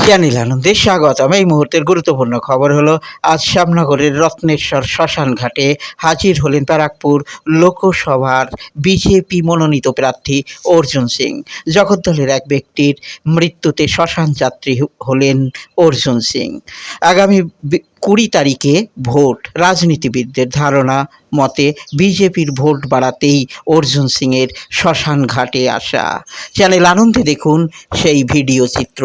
Channel আনন্দে স্বাগতম। এই মুহূর্তের গুরুত্বপূর্ণ খবর হলো, আজ শ্যামনগরের রত্নেশ্বর শ্মশান ঘাটে হাজির হলেন ব্যারাকপুর লোকসভার বিজেপি মনোনীত প্রার্থী অর্জুন সিং। জগদ্দলের এক ব্যক্তির মৃত্যুতে শ্মশান যাত্রী হলেন অর্জুন সিং। আগামী কুড়ি তারিখে ভোট। রাজনীতিবিদদের ধারণা মতে বিজেপির ভোট বাড়াতেই অর্জুন সিংয়ের শ্মশান ঘাটে আসা। চ্যানেল আনন্দে দেখুন সেই ভিডিও চিত্র।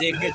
দেখে